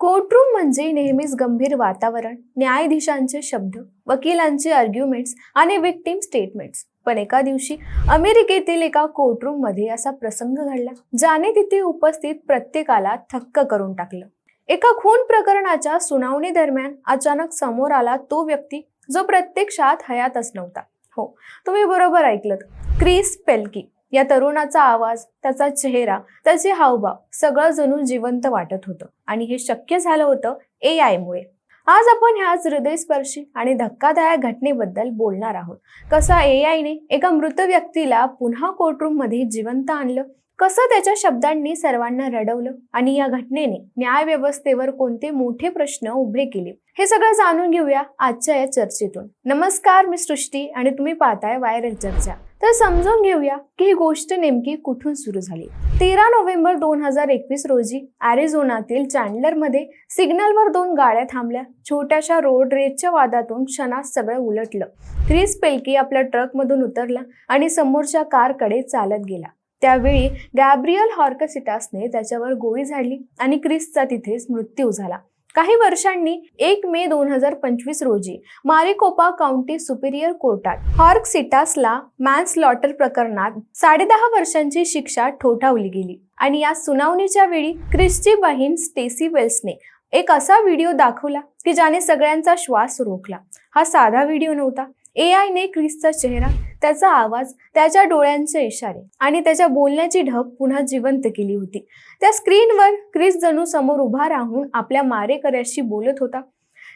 Courtroom म्हणजे नेहमीच गंभीर वातावरण न्यायाधीशांचे शब्द वकिलांचे आर्ग्युमेंट्स आणि विक्टीम स्टेटमेंट्स पण एका दिवशी अमेरिकेतील एका कोर्टरूममध्ये असा प्रसंग घडला ज्याने तिथे उपस्थित प्रत्येकाला थक्क करून टाकलं. एका खून प्रकरणाच्या सुनावणी दरम्यान अचानक समोर आला तो व्यक्ती जो प्रत्यक्षात हयातच नव्हता. हो तुम्ही बरोबर ऐकलं क्रिस पेल्की. या तरुणाचा आवाज त्याचा चेहरा त्याचे हावभाव सगळं जणू जिवंत वाटत होतं. आणि हे शक्य झालं होतं ए आयमुळे आज आपण ह्याच हृदयस्पर्शी आणि धक्कादायक घटनेबद्दल बोलणार आहोत. कसा ए आयने एका मृत व्यक्तीला पुन्हा कोर्टरूममध्ये जिवंत आणलं? कसं त्याच्या शब्दांनी सर्वांना रडवलं? आणि या घटनेने न्याय व्यवस्थेवर कोणते मोठे प्रश्न उभे केले? हे सगळं जाणून घेऊया आजच्या या चर्चेतून. नमस्कार मी सृष्टी आणि तुम्ही पाहताय व्हायरल चर्चा. तर समजून घेऊया की ही गोष्ट नेमकी कुठून सुरू झाली. तेरा नोव्हेंबर दोन हजार एकवीस रोजी अॅरिझोनातील चॅन्डलरमध्ये सिग्नलवर दोन गाड्या थांबल्या. छोट्याशा रोड रेजच्या वादातून क्षणात सगळं उलटलं. क्रिस पेल्की आपल्या ट्रकमधून उतरला आणि समोरच्या कारकडे चालत गेला. त्यावेळी गॅब्रियल हॉर्कसिटासने त्याच्यावर गोळी झाडली आणि क्रिसचा तिथेच मृत्यू झाला. काही वर्षांनी एक मे दोन हजार पंचवीस रोजी मारिकोपा काउंटी सुपिरियर कोर्टात हॉर्क सिटासला मॅन्सलॉटर प्रकरणात साडेदहा वर्षांची शिक्षा ठोठावली गेली. आणि या सुनावणीच्या वेळी क्रिस्ची बहीण स्टेसी वेल्सने एक असा व्हिडिओ दाखवला की ज्याने सगळ्यांचा श्वास रोखला. हा साधा व्हिडिओ नव्हता. ए आयने क्रिसचा चेहरा त्याचा आवाज त्याच्या डोळ्यांचे इशारे आणि त्याच्या बोलण्याची ढब पुन्हा जिवंत केली होती. त्या स्क्रीनवर क्रिस जणू समोर उभा राहून आपल्या मारेकऱ्याशी बोलत होता.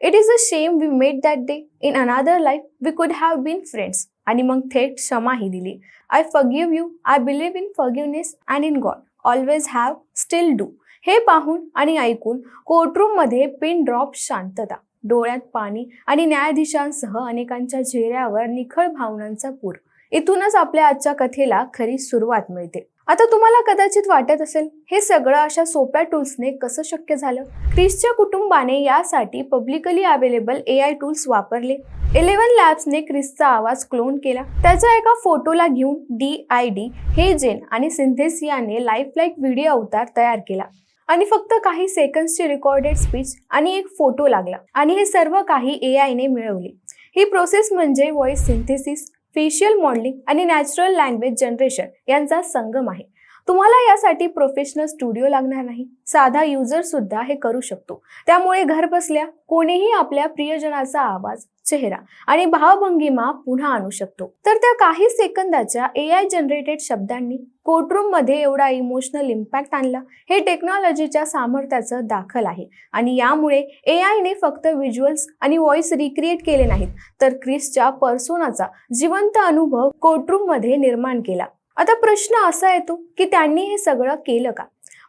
It is a shame we made that day in another life we could have been friends आणि मग थेट क्षमाही दिली. I forgive you I believe in forgiveness and in God always have still do हे पाहून आणि ऐकून कोर्टरूममध्ये पिन ड्रॉप शांतता. डोळ्यात पाणी आणि न्यायाधीशांसह अनेकांच्या चेहऱ्यावर निखळ भावनांचा पूर. इथूनच आपल्या आजच्या कथेला खरी सुरुवात मिळते. आता तुम्हाला कदाचित वाटत असेल हे सगळं अशा सोप्या टूल्सने कसं शक्य झालं? क्रिसच्या कुटुंबाने यासाठी publicly available A I tools वापरले. इलेव्हन लॅब्सने क्रिसचा आवाज क्लोन केला. त्याच्या एका फोटोला घेऊन D I D HeyGen आणि सिंथेसियाने लाईफ लाईक व्हिडिओ अवतार तयार केला. आणि फक्त काही सेकंड्सची रेकॉर्डेड स्पीच आणि एक फोटो लागला. आणि हे सर्व काही ए आयने मिळवले. ही प्रोसेस म्हणजे व्हॉइस सिंथेसिस फेशियल मॉडेलिंग आणि नॅचरल लँग्वेज जनरेशन यांचा संगम आहे. तुम्हाला यासाठी प्रोफेशनल स्टुडिओ लागणार नाही. साधा युजर सुद्धा हे करू शकतो. त्यामुळे घर बसल्या कोणीही आपल्या प्रियजनाचा आवाज चेहरा आणि भावभंगिमा पुन्हा आणू शकतो. तर त्या काही सेकंदाच्या ए आय जनरेटेड शब्दांनी कोर्टरूममध्ये एवढा इमोशनल इम्पॅक्ट आणला. हे टेक्नॉलॉजीच्या सामर्थ्याचं दाखल आहे. आणि यामुळे ए आयने फक्त व्हिज्युअल्स आणि व्हॉइस रिक्रिएट केले नाहीत. तर क्रिसच्या पर्सोनाचा जिवंत अनुभव कोर्टरूममध्ये निर्माण केला. आता प्रश्न असा येतो की त्यांनी हे सगळं केलं का?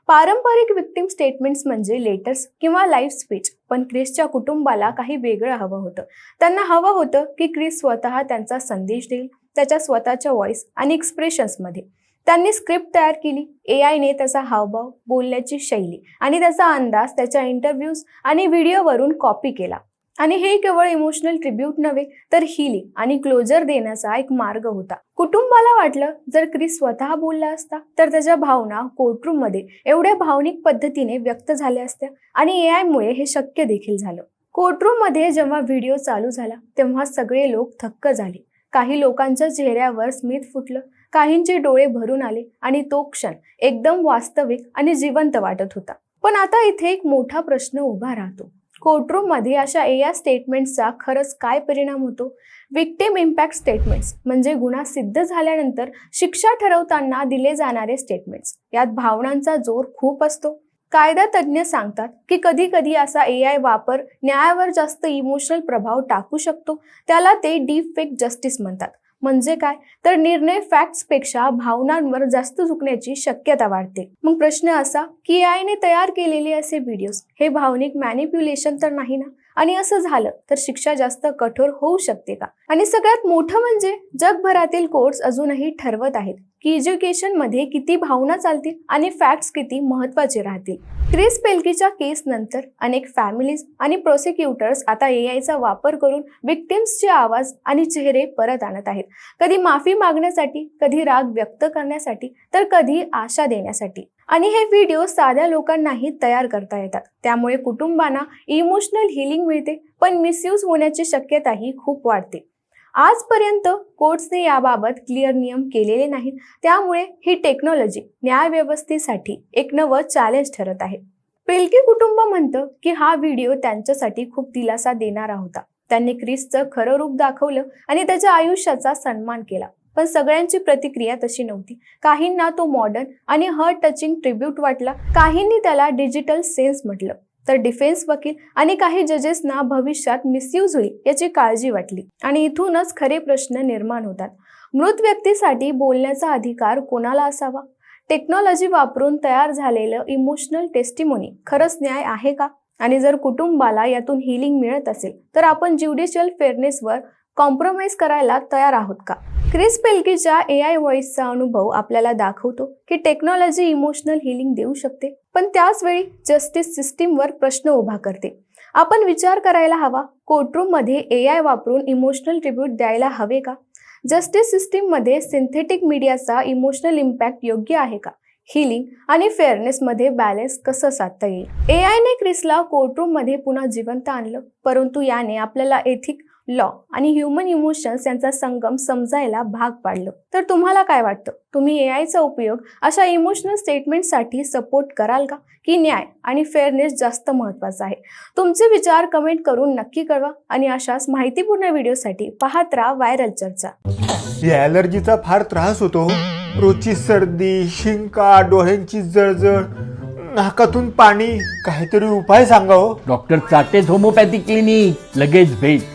पारंपरिक विक्टिम स्टेटमेंट्स म्हणजे लेटर्स किंवा लाईव्ह स्पीच पण क्रिसच्या कुटुंबाला काही वेगळं हवं होतं. त्यांना हवं होतं की क्रिस स्वतः त्यांचा संदेश देईल त्याच्या स्वतःच्या व्हॉइस आणि एक्सप्रेशन्समध्ये त्यांनी स्क्रिप्ट तयार केली ए आयने त्याचा हावभाव बोलण्याची शैली आणि त्याचा अंदाज त्याच्या इंटरव्ह्यूज आणि व्हिडिओवरून कॉपी केला. आणि हे केवळ इमोशनल ट्रिब्यूट नव्हे तर हिलिंग आणि क्लोजर देण्याचा एक मार्ग होता. कुटुंबाला वाटलं जर क्रिस स्वतः बोलला असता तर त्याच्या भावना कोर्टरूममध्ये एवढ्या भावनिक पद्धतीने व्यक्त झाल्या असत्या आणि ए मुळे हे शक्य देखील झालं. कोर्टरूममध्ये जेव्हा व्हिडिओ चालू झाला तेव्हा सगळे लोक थक्क झाले. काही लोकांच्या चेहऱ्यावर स्मित फुटलं काहींचे डोळे भरून आले आणि तो क्षण एकदम वास्तविक आणि जिवंत वाटत होता. पण आता इथे एक मोठा प्रश्न उभा राहतो. कोर्टरूममध्ये अशा ए आय स्टेटमेंट्सचा खरंच काय परिणाम होतो? विक्टिम इम्पॅक्ट स्टेटमेंट्स म्हणजे गुन्हा सिद्ध झाल्यानंतर शिक्षा ठरवताना दिले जाणारे स्टेटमेंट्स यात भावनांचा जोर खूप असतो. कायदा तज्ज्ञ सांगतात की कधी कधी असा ए आय वापर न्यायावर जास्त इमोशनल प्रभाव टाकू शकतो. त्याला ते डीप फेक जस्टिस म्हणतात. म्हणजे काय? तर निर्णय फॅक्ट्सपेक्षा भावनांवर जास्त झुकण्याची शक्यता वाढते. मग प्रश्न असा की आयने तयार केलेले असे व्हिडिओज हे भावनिक मॅनिप्युलेशन तर नाही ना? आणि असं झालं तर शिक्षा जास्त कठोर होऊ शकते का? आणि सगळ्यात मोठं म्हणजे जगभरातील कोर्ट्स अजूनही ठरवत आहेत की एज्युकेशनमध्ये किती भावना चालतील आणि फॅक्ट्स किती महत्त्वाचे राहतील. क्रिस पेल्कीच्या केसनंतर अनेक फॅमिलीज आणि प्रोसिक्युटर्स आता ए आयचा वापर करून विक्टिम्सचे आवाज आणि चेहरे परत आणत आहेत. कधी माफी मागण्यासाठी कधी राग व्यक्त करण्यासाठी तर कधी आशा देण्यासाठी. आणि हे व्हिडिओ साध्या लोकांनाही तयार करता येतात. त्यामुळे कुटुंबांना इमोशनल हिलिंग मिळते पण मिसयूज होण्याची शक्यताही खूप वाढते. आजपर्यंत कोर्ट्सने याबाबत क्लिअर नियम केलेले नाहीत. त्यामुळे ही टेक्नॉलॉजी न्यायव्यवस्थेसाठी एक नवं चॅलेंज ठरत आहे. पेलकी कुटुंब म्हणतं की हा व्हिडिओ त्यांच्यासाठी खूप दिलासा देणारा होता. त्यांनी क्रिसचं खरं रूप दाखवलं आणि त्याच्या आयुष्याचा सन्मान केला. पण सगळ्यांची प्रतिक्रिया तशी नव्हती. काहींना तो मॉडर्न आणि हर्ट टचिंग ट्रिब्यूट वाटला. काहींनी त्याला डिजिटल सेन्स म्हटलं. तर डिफेन्स वकील आणि काही जजेसना भविष्यात मिसयूज होईल याची काळजी वाटली. आणि इथूनच खरे प्रश्न निर्माण होतात. मृत व्यक्तीसाठी बोलण्याचा अधिकार कोणाला असावा? टेक्नॉलॉजी वापरून तयार झालेलं इमोशनल टेस्टिमोनी खरंच न्याय आहे का? आणि जर कुटुंबाला यातून हिलिंग मिळत असेल तर आपण ज्युडिशियल फेअरनेसवर कॉम्प्रोमाइज करायला तयार आहोत का? क्रिस पेल्कीच्या ए आय व्हॉइसचा अनुभव आपल्याला दाखवतो की टेक्नॉलॉजी इमोशनल हिलिंग देऊ शकते पण त्याच वेळी जस्टिस सिस्टीमवर प्रश्न उभा करते. आपण विचार करायला हवा कोर्टरूममध्ये ए आय वापरून इमोशनल ट्रिब्यूट द्यायला हवे का? जस्टिस सिस्टीममध्ये सिंथेटिक मीडियाचा इमोशनल इम्पॅक्ट योग्य आहे का? हिलिंग आणि फेअरनेसमध्ये बॅलेन्स कसं साधता येईल? ए आयने क्रिसला कोर्टरूममध्ये पुन्हा जिवंत आणलं परंतु याने आपल्याला एथिक लॉ आणि ह्युमन इमोशन्स यांचा संगम समजायला भाग पाडलं. तर तुम्हाला काय वाटतं? तुम्ही ए आयचा उपयोग अशा इमोशनल स्टेटमेंटसाठी सपोर्ट कराल का? की न्याय आणि फेअरनेस जास्त महत्त्वाचा आहे? तुमचे विचार कमेंट करून नक्की कळवा आणि अशाच माहितीपूर्ण व्हिडिओसाठी पाहत राहा व्हायरल चर्चा या ॲलर्जीचा फार त्रास होतो रोजची सर्दी शिंका डोळ्यांची जळजळ नाकातून पाणी काहीतरी उपाय सांगा हो. डॉक्टर चाटेज होमोपॅथी क्लिनिक लगेच भेट.